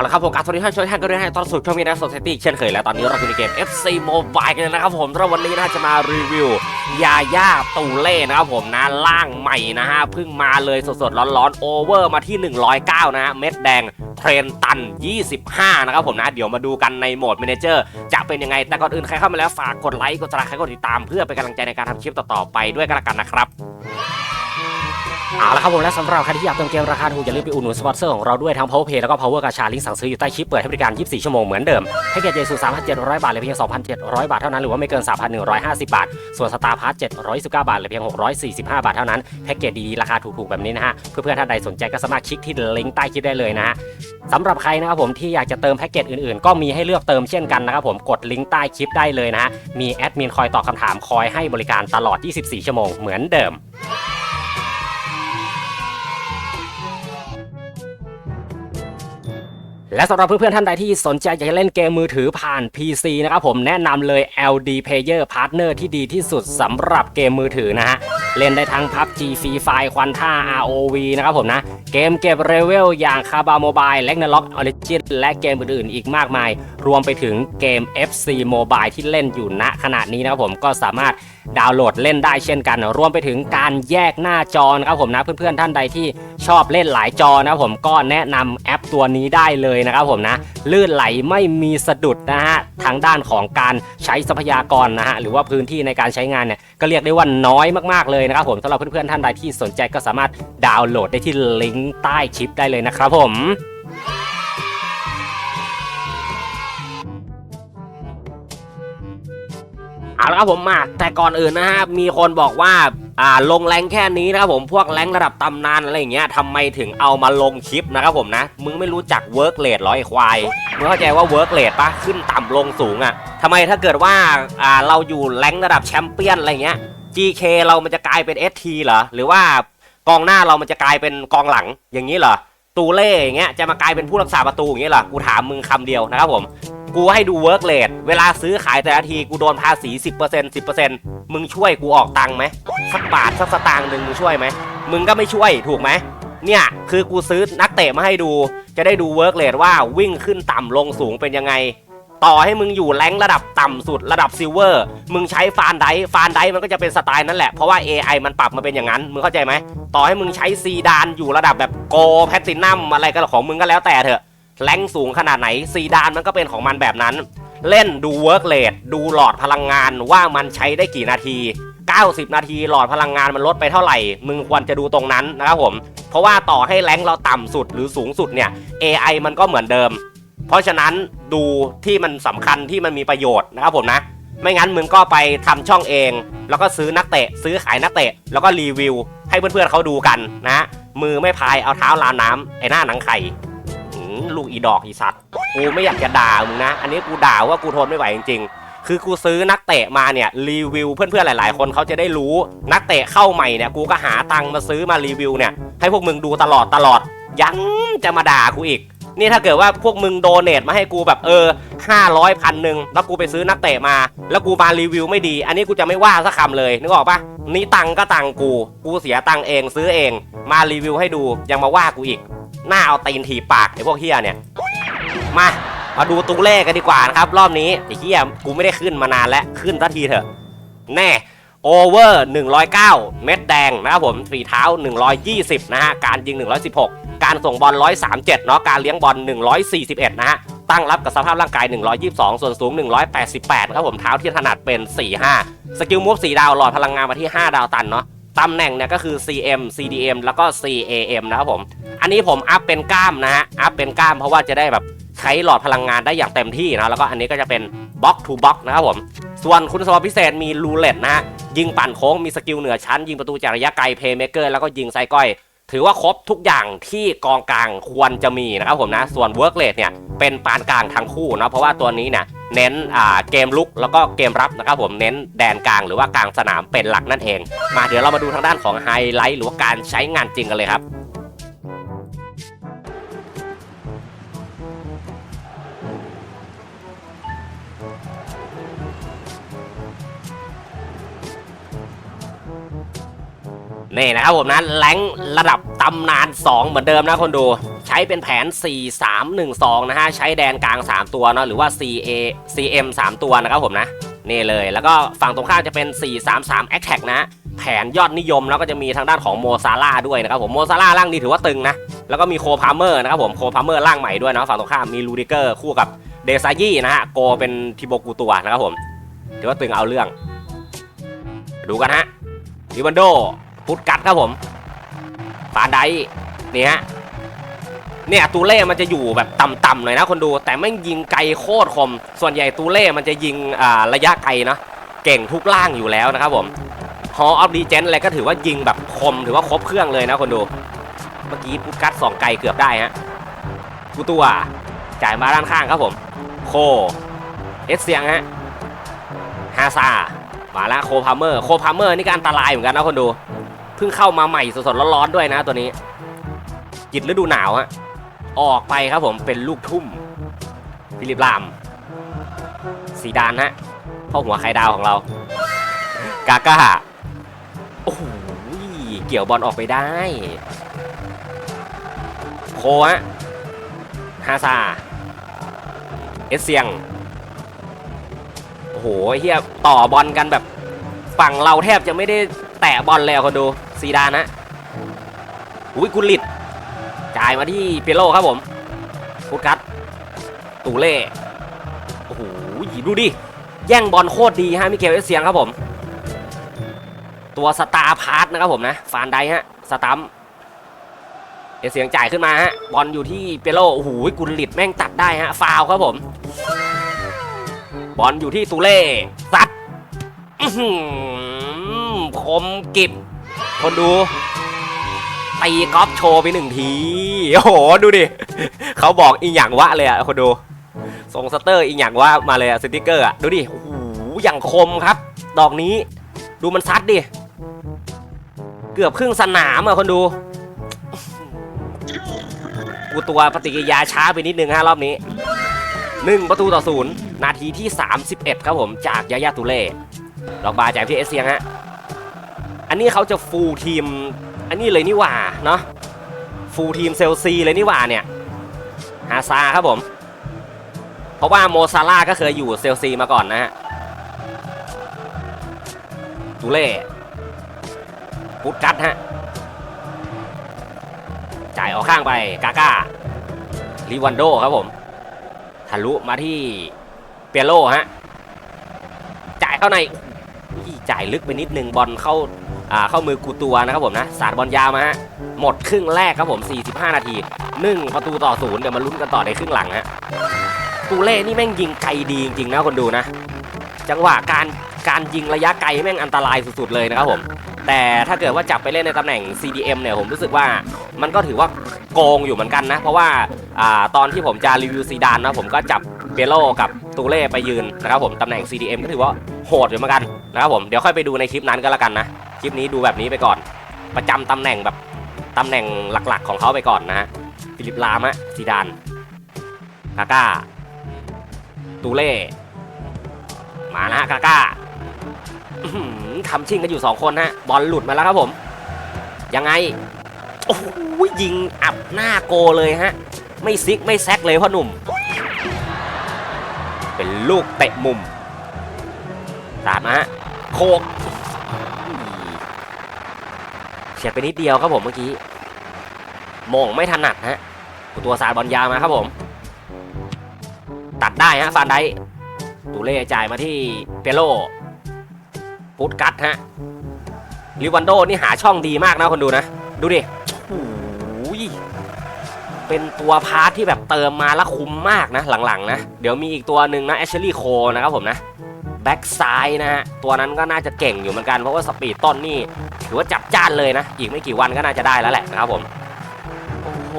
เอาละครับผมการสวัสดีท่านช่วยท่านก็ได้ให้ตอนสู่ช่องมีนะโซเซตี้เช่นเคยแล้วตอนนี้เราอยู่ในเกม FC Mobile กันนะครับผมแล้ววันนี้น่าจะมารีวิวยาย่าตูเล่นะครับผมนะล่างใหม่นะฮะเพิ่งมาเลยสดๆร้อนๆโอเวอร์มาที่ 109 นะฮะเม็ดแดงเทรนตัน 25 นะครับผมนะ เดี๋ยวมาดูกันในโหมด Manager จะเป็นยังไง แต่ก่อนอื่นใครเข้ามาแล้วฝากกดไลค์กดติดตามกดติดตามเพื่อเป็นกำลังใจในการทำคลิปต่อๆไปด้วยกันละกันนะครับ เอาละครับผมและสำหรับใครที่อยากเติมเกมราคาถูกอย่าลืมไปอุดหนุนสปอนเซอร์ของเราด้วยทั้ง Power Pay แล้วก็ Power กาชาลิงก์สั่งซื้ออยู่ใต้คลิปเปิดให้บริการ 24 ชั่วโมงเหมือนเดิมแพ็กเกจเจสู3,700 บาทเหลือเพียง 2,700 บาทเท่านั้นหรือว่าไม่เกิน 3,150 บาท ส่วนสตาร์พาร์ท719 บาทเหลือเพียง 645 บาทเท่านั้นแพ็กเกจดีๆราคาถูกๆแบบนี้นะฮะเพื่อนๆท่านใดสนใจก็สามารถคลิกที่ลิงก์ใต้คลิปได้เลยนะฮะสำหรับใครนะครับผมที่อยากจะเติมแพ็กเกจอื่นๆ ก็มีให้เลือกเติมเช่นกันนะครับผมกดลิงก์ใต้คลิปได้เลยนะฮะมีแอดมินคอยตอบคำถามคอยให้บริการตลอด 24 ชั่วโมงเหมือนเดิม และสำหรับเพื่อนๆท่านใดที่สนใจอยากจะเล่นเกมมือถือผ่าน PC นะครับผมแนะนำเลย LD Player Partner ที่ดีที่สุดสำหรับเกมมือถือนะฮะ เล่นได้ทั้ง PUBG Free Fire ควันท่า ROV นะครับผมนะ เกมเก็บเรเวลอย่างคาบาโมบายและนล็อกออริจินและเกมอื่นๆ อีกมากมาย รวมไปถึงเกม FC Mobile ที่เล่นอยู่ณขณะนี้นะครับผมก็สามารถดาวน์โหลดเล่นได้เช่นกัน รวมไปถึงการแยกหน้าจอนะครับผมนะเพื่อนๆท่านใดที่ชอบเล่นหลายจอนะครับผมก็แนะนำแอปตัวนี้ได้เลยนะครับผมนะลื่นไหลไม่มีสะดุดนะฮะทางด้านของการใช้ทรัพยากรนะฮะหรือว่าพื้นที่ในการใช้งานเนี่ยก็เรียกได้ว่าน้อยมากๆเลยนะครับผมสำหรับเพื่อนๆท่านใดที่สนใจก็สามารถดาวน์โหลดได้ที่ลิงก์ใต้คลิปได้เลยนะครับผมเอาละครับผมมาแต่ก่อนอื่นนะฮะมีคนบอกว่า อ่าลงแรงแค่นี้นะครับผมพวกแรงระดับตำนานอะไรอย่างเงี้ยทำไมถึงเอามาลงคลิปนะครับผมนะมึงไม่รู้จักเวิร์กเลดหรอไอ้ควายมึงเข้าใจว่าเวิร์กเลดปะขึ้นต่ำลงสูงอะ่ะทำไมถ้าเกิดว่าอ่าเราอยู่แรงระดับแชมเปี้ยนอะไรเงี้ย GK เรามันจะกลายเป็น ST เหรอหรือว่ากองหน้าเรามันจะกลายเป็นกองหลังอย่างนี้เหรอตูเล่อย่างเงี้ยจะมากลายเป็นผู้รักษาประตูอย่างเงี้ยเหรอกูถามมึงคำเดียวนะครับผม กูให้ดูเวิร์กเลทเวลาซื้อขายแต่ละทีกูโดนภาษี 10% 10%มึงช่วยกูออกตังค์ไหมสักบาทสักสตางค์หนึ่งมึงช่วยไหมมึงก็ไม่ช่วยถูกไหมเนี่ยคือกูซื้อนักเตะมาให้ดู จะได้ดูเวิร์กเลทว่าวิ่งขึ้นต่ำลงสูงเป็นยังไง ต่อให้มึงอยู่แรงระดับต่ำสุดระดับซิลเวอร์มึงใช้ฟานไดฟานไดมันก็จะเป็นสไตล์นั้นแหละ เพราะว่า AI มันปรับมาเป็นอย่างนั้น มึงเข้าใจไหม ต่อให้มึงใช้ซีดานอยู่ระดับแบบโกแพตตินัมอะไรก็ของมึงก็แล้วแต่เถอะ แรงสูงขนาดไหนซีดานมันก็เป็นของมันแบบนั้น เล่นดูเวิร์กเลทดูหลอดพลังงานว่ามันใช้ได้กี่นาที 90 นาทีหลอดพลังงานมันลดไปเท่าไหร่ มึงควรจะดูตรงนั้นนะครับผม เพราะว่าต่อให้แรงเราต่ำสุดหรือสูงสุดเนี่ย AI มันก็เหมือนเดิม เพราะฉะนั้นดูที่มันสำคัญที่มันมีประโยชน์นะครับผมนะ ไม่งั้นมึงก็ไปทำช่องเอง แล้วก็ซื้อนักเตะ ซื้อขายนักเตะ แล้วก็รีวิว ให้เพื่อนๆเขาดูกันนะ มือไม่พายเอาเท้าลามน้ำไอ้หน้าหนังไข่ ลูกอีดอกอีสัตว์กูไม่อยากจะด่ามึงนะ อันนี้กูด่าว่ากูทนไม่ไหวจริงๆ คือกูซื้อนักเตะมาเนี่ยรีวิวเพื่อนๆหลายๆ คนเขาจะได้รู้นักเตะเข้าใหม่เนี่ยกูก็หาตังค์มาซื้อมารีวิวเนี่ยให้พวกมึงดูตลอดตลอดยังจะมาด่ากูอีก นี่ถ้าเกิดว่าพวกมึงโดเนทมาให้กูแบบเออ500พันหนึ่งแล้วกูไปซื้อนักเตะมา แล้วกูมารีวิวไม่ดี อันนี้กูจะไม่ว่าสักคำเลยนึกออกปะนี่ตังค์ก็ตังค์กู กูเสียตังค์เองซื้อเอง มารีวิวให้ดูยังมาว่ากูอีก หน้าเอาตีนถีปากไอ้พวกเฮียเนี่ย มา มาดูตูเล่กันดีกว่านะครับ รอบนี้ไอ้เฮียกูไม่ได้ขึ้นมานานแล้วขึ้นสักทีเถอะ แน่โอเวอร์109 เม็ดแดงนะครับผมฝีเท้า 120 นะฮะ การยิง 116 การส่งบอล 137 เนาะ การเลี้ยงบอล 141 นะฮะ ตั้งรับกับสภาพร่างกาย 122 ส่วนสูง 188 ครับผม เท้าที่ถนัดเป็น 45 สกิลมูฟ4ดาว หลอดพลังงานมาที่ 5 ดาวตันเนาะ ตำแหน่งเนี่ยก็คือ CM CDM แล้วก็ CAM นะครับผม อันนี้ผมอัพเป็นกล้ามนะฮะ อัพเป็นกล้ามเพราะว่าจะได้แบบใช้หลอดพลังงานได้อย่างเต็มที่นะ แล้วก็อันนี้ก็จะเป็นบล็อกทูบล็อกนะครับผม ส่วนคุณสมบัติพิเศษมีรูเล็ตนะฮะ ยิงปั่นโค้ง มีสกิลเหนือชั้น ยิงประตูจากระยะไกล เพย์เมเกอร์ แล้วก็ยิงไซก้อย ถือว่าครบทุกอย่างที่กองกลางควรจะมีนะครับผมนะ ส่วนเวิร์กเลทเนี่ยเป็นปานกลางทั้งคู่นะ เพราะว่าตัวนี้เนี่ย เน้นอ่าเกมลุกแล้วก็เกมรับนะครับผมเน้นแดนกลางหรือว่ากลางสนามเป็นหลักนั่นเอง มาเดี๋ยวเรามาดูทางด้านของไฮไลท์หรือว่าการใช้งานจริงกันเลยครับ นี่นะครับผมนะแรงระดับตำนาน 2 เหมือนเดิมนะคนดู ใช้เป็นแผน 4-3-1-2 นะฮะ ใช้แดนกลาง 3 ตัวเนาะหรือว่า CA CM 3 ตัวนะครับผมนะ นี่เลยแล้วก็ฝั่งตรงข้ามจะเป็น 4-3-3 Attack นะแผนยอดนิยมแล้วก็จะมีทางด้านของโมซาร่าด้วยนะครับผมโมซาร่าร่างนี้ถือว่าตึงนะ แล้วก็มีโคพาเมอร์นะครับผมโคพาเมอร์ร่างใหม่ด้วยนะฝั่งตรงข้ามมีลูดิเกอร์คู่กับเดซายี่นะฮะโกเป็นทิโบกูตัวนะครับผมถือว่าตึงเอาเรื่อง ดูกันฮะดิวันโด พุทกัดครับผมฟานไดนี่ฮะเนี่ยตูเล่มันจะอยู่แบบต่ำๆหน่อยนะคนดู แต่แม่งยิงไกลโคตรคม ส่วนใหญ่ตูเล่มันจะยิงอ่าระยะไกลนะเก่งทุกล่างอยู่แล้วนะครับผมฮอออฟดีเจนอะไรก็ถือว่ายิงแบบคมถือว่าครบเครื่องเลยนะคนดู เมื่อกี้พุทกัดสองไกลเกือบได้ฮะกูตัวจ่ายมาด้านข้างครับผม โคเอสเซียงฮะฮาซามาแล้วโคพาเมอร์โคพาเมอร์นี่ก็อันตรายเหมือนกันนะคนดู พิ่งเข้ามาใหม่สดๆร้อนๆด้วยนะตัวนี้จิตฤดูหนาวฮะออกไปครับผมเป็นลูกทุ่มฟิลิปลามสีดานฮะพ่อหัวไข่ดาวของเรา กาก้าโอ้โหเกี่ยวบอลออกไปได้ โคฮะฮาซาเอสเซียง โอ้โหเฮียต่อบอลกันแบบฝั่งเราแทบจะไม่ได้แตะบอลเลยอะคนดู ซีดานนะอุ้ยกุลิตจ่ายมาที่เปโลครับผมพุดคัตตูเล่โอ้โหดูดิ แย่งบอลโคตรดีฮะมิเกลเอสเซียงครับผม ตัวสตาร์พาร์ทนะครับผมนะ ฟานไดฮะ สตัมเอสเซียงจ่ายขึ้นมาฮะ บอลอยู่ที่เปโลโอ้โหกุลิตแม่งตัดได้ฮะ ฟาวครับผม บอลอยู่ที่ตูเล่ซัดคมกิบ คนดูตีกอล์ฟโชว์ไปหนึ่งที โอ้โห ดูดิ เขาบอกอีหยังวะเลยอะคนดูส่งสเตอร์อีหยังวะมาเลยอะสติกเกอร์อะดูดิ โอ้โห อย่างคมครับ ดอกนี้ ดูมันซัดดิ เกือบครึ่งสนามอะคนดู กูตัวปฏิกิริยาช้าไปนิดนึงฮะรอบนี้1ประตูต่อศูนย์นาทีที่ 31 ครับผมจากยายาตุเล่ลอกบาจากพี่เอเซียงฮะ อันนี้เขาจะฟูลทีม อันนี้เลยนี่หว่าเนาะฟูลทีมเซลซีเลยนี่หว่าเนี่ยฮาซาครับผม เพราะว่าโมซาร่าก็เคยอยู่เซลซีมาก่อนนะฮะตุเล่พุดกัดฮะ จ่ายออกข้างไปกาก้าลิวันโดครับผมทะลุมาที่เปียโลฮะ จ่ายเข้าในจ่ายลึกไปนิดนึงบอลเข้า เข้ามือกูตัวนะครับผมนะสาดบอลยาวมาฮะหมดครึ่งแรกครับผม 45 นาที1ประตูต่อศูนย์เดี๋ยวมาลุ้นกันต่อในครึ่งหลังฮะตูเล่นี่แม่งยิงไกลดีจริงๆนะคนดูนะ จังหวะการการยิงระยะไกลแม่งอันตรายสุดๆเลยนะครับผม แต่ถ้าเกิดว่าจับไปเล่นในตำแหน่ง CDM เนี่ยผมรู้สึกว่ามันก็ถือว่าโกงอยู่เหมือนกันนะ เพราะว่าอาตอนที่ผมจะรีวิวซีดานนะผมก็จับเปโลกับตูเล่ไปยืนนะครับผมตำแหน่ง CDM ก็ถือว่าโหดอยู่เหมือนกันนะครับผมเดี๋ยวค่อยไปดูในคลิปนั้นก็แล้วกันนะ คลิปนี้ดูแบบนี้ไปก่อน ประจำตำแหน่งแบบตำแหน่งหลักๆของเขาไปก่อนนะฮะฟิลิปลามะซีดานกาก้าตูเล่มานะฮะกาก้าทำชิงกันอยู่ 2 คนฮะบอลหลุดมาแล้วครับผม ยังไง โอ้โหยิงอับหน้าโกเลยฮะ ไม่ซิกไม่แซกเลยพ่อหนุ่ม เป็นลูกเตะมุมตามฮะโคก เฉียดไปนิดเดียวครับผมเมื่อกี้มองไม่ถนัดฮะตัวสาดบอลยาวมาครับผม ตัดได้ฮะฟานไดตูเล่จ่ายมาที่เปโลพุดกัดฮะลิวันโดนี่หาช่องดีมากนะคนดูนะ ดูดิโอ้โหเป็นตัวพาร์ทที่แบบเติมมาแล้วคุ้มมากนะหลังๆนะ เดี๋ยวมีอีกตัวหนึ่งนะแอชลี่โคนะครับผมนะแบ็กซ้ายนะฮะ ตัวนั้นก็น่าจะเก่งอยู่เหมือนกันเพราะว่าสปีดต้นนี่ ถือว่าจับจ้านเลยนะ อีกไม่กี่วันก็น่าจะได้แล้วแหละนะครับผมโอ้โห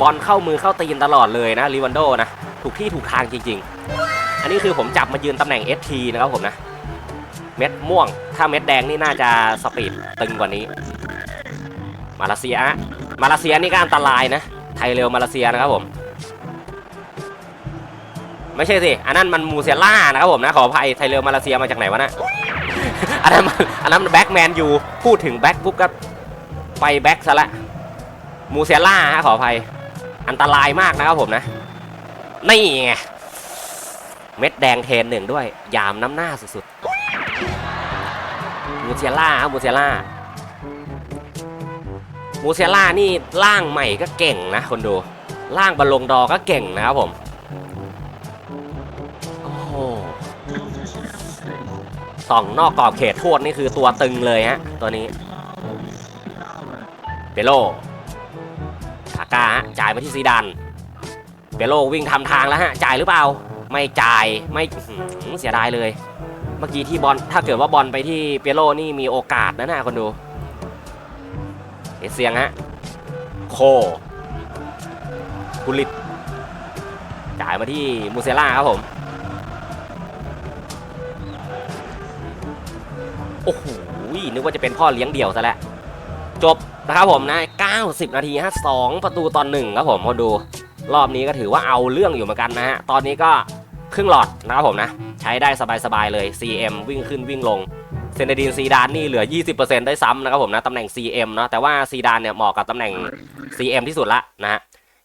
บอลเข้ามือเข้าตีนตลอดเลยนะลิวันโดนะถูกที่ถูกทางจริง ๆ อันนี้คือผมจับมายืนตำแหน่ง ST นะครับผมนะเม็ดม่วง ถ้าเม็ดแดงนี่น่าจะสปีดตึงกว่านี้ มาเลเซียมาเลเซียนี่ก็อันตรายนะ ไทยเร็วมาเลเซียนะครับผม ไม่ใช่สิ อันนั้นมันมูเซล่านะครับผมนะ ขออภัยไทยเร็วมาเลเซียมาจากไหนวะนะ อันนั้นมันอันนั้นแบ็กแมนอยู่พูดถึงแบ็กปุ๊บก็ไปแบ็กซะละมูเซล่าฮะขออภัย อันตรายมากนะครับผมนะ นี่ไง เม็ดแดงเทนหนึ่งด้วย ยามน้ำหน้าสุดๆ มูเซล่าครับมูเซล่ามูเซล่านี่ร่างใหม่ก็เก่งนะคนดูร่างบอลลงดอก็เก่งนะครับผม ส่องนอกกรอบเขตโทษนี่คือตัวตึงเลยฮะ ตัวนี้เปโลกาก้าฮะจ่ายมาที่ซีดานเปโลวิ่งทำทางแล้วฮะจ่ายหรือเปล่า ไม่จ่ายไม่เสียดายเลย เมื่อกี้ที่บอลถ้าเกิดว่าบอลไปที่เปโลนี่มีโอกาสนะนะคนดูเอเซียงฮะโคกุลิตจ่ายมาที่มูเซล่าครับผม นึกว่าจะเป็นพ่อเลี้ยงเดี่ยวซะแล้วจบนะครับผมนะ 90 นาทีฮะ2ประตูตอนหนึ่งครับผมพอดู รอบนี้ก็ถือว่าเอาเรื่องอยู่เหมือนกันนะฮะ ตอนนี้ก็ครึ่งหลอดนะครับผมนะ ใช้ได้สบายๆเลย CM วิ่งขึ้นวิ่งลงเซนเดดินซีดานนี่เหลือ 20%ได้ซ้ำนะครับผมนะตำแหน่ง CM เนาะแต่ว่าซีดานเนี่ยเหมาะกับตำแหน่ง CM ที่สุดละนะฮะ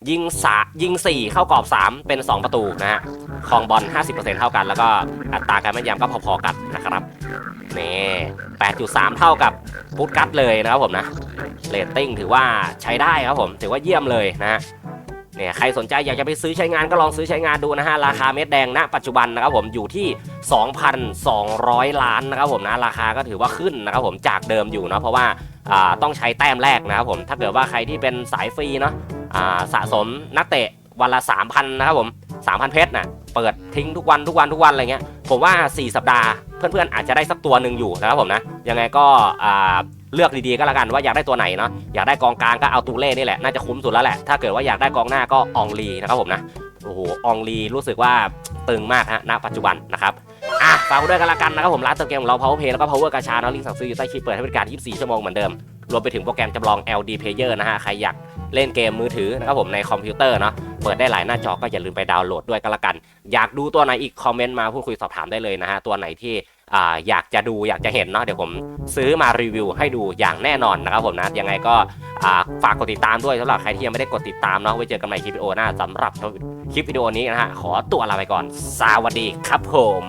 ยิงสายิง 4 เข้ากรอบ 3 เป็น 2 ประตูนะฮะครองบอล 50%เท่ากัน แล้วก็อัตราการแม่นยำก็พอๆกันนะครับนี่8.3 เท่ากับพุทกัตเลยนะครับผมนะเรตติ้งถือว่าใช้ได้ครับผม ถือว่าเยี่ยมเลยนะฮะเนี่ยใครสนใจอยากจะไปซื้อใช้งานก็ลองซื้อใช้งานดูนะฮะ ราคาเม็ดแดงณปัจจุบันนะครับผมอยู่ที่ 2,200 ล้านนะครับผมนะราคาก็ถือว่าขึ้นนะครับผมจากเดิมอยู่เนาะเพราะว่าอ่าต้องใช้แต้มแรกนะครับผมถ้าเกิดว่าใครที่เป็นสายฟรีเนาะ สะสมนักเตะวันละ 3,000 นะครับผม 3,000 เพชรน่ะเปิดทิ้งทุกวันทุกวันทุกวันอะไรเงี้ย ผมว่า 4 สัปดาห์เพื่อนๆอาจจะได้สักตัวหนึ่งอยู่นะครับผมนะ ยังไงก็เลือกดีๆก็แล้วกันว่าอยากได้ตัวไหนเนาะ อยากได้กองกลางก็เอาตูเล่นี่แหละ น่าจะคุ้มสุดแล้วแหละ ถ้าเกิดว่าอยากได้กองหน้าก็อองลีนะครับผมนะ โอ้โห อองลีรู้สึกว่าตึงมากฮะ ณ ปัจจุบันนะครับอะฝากด้วยกันละกันนะครับผมร้านเติมเกมของเรา Power Play แล้วก็ Power กาชาเนาะลิงก์สั่งซื้ออยู่ใต้คลิปเปิดให้บริการ 24 ชั่วโมงเหมือนเดิม รวมไปถึงโปรแกรมจำลอง LD Player นะฮะ ใครอยาก เล่นเกมมือถือนะครับผมในคอมพิวเตอร์เนาะเปิดได้หลายหน้าจอก็อย่าลืมไปดาวน์โหลดด้วยกันละกัน อยากดูตัวไหนอีกคอมเมนต์มาพูดคุยสอบถามได้เลยนะฮะตัวไหนที่อ่าอยากจะดูอยากจะเห็นเนาะเดี๋ยวผมซื้อมารีวิวให้ดูอย่างแน่นอนนะครับผมนะยังไงก็อ่าฝากกดติดตามด้วยสำหรับใครที่ยังไม่ได้กดติดตามเนาะไว้เจอกันใหม่คลิปวิดีโอหน้าสำหรับคลิปวิดีโอนี้นะฮะขอตัวลาไปก่อน สวัสดีครับผม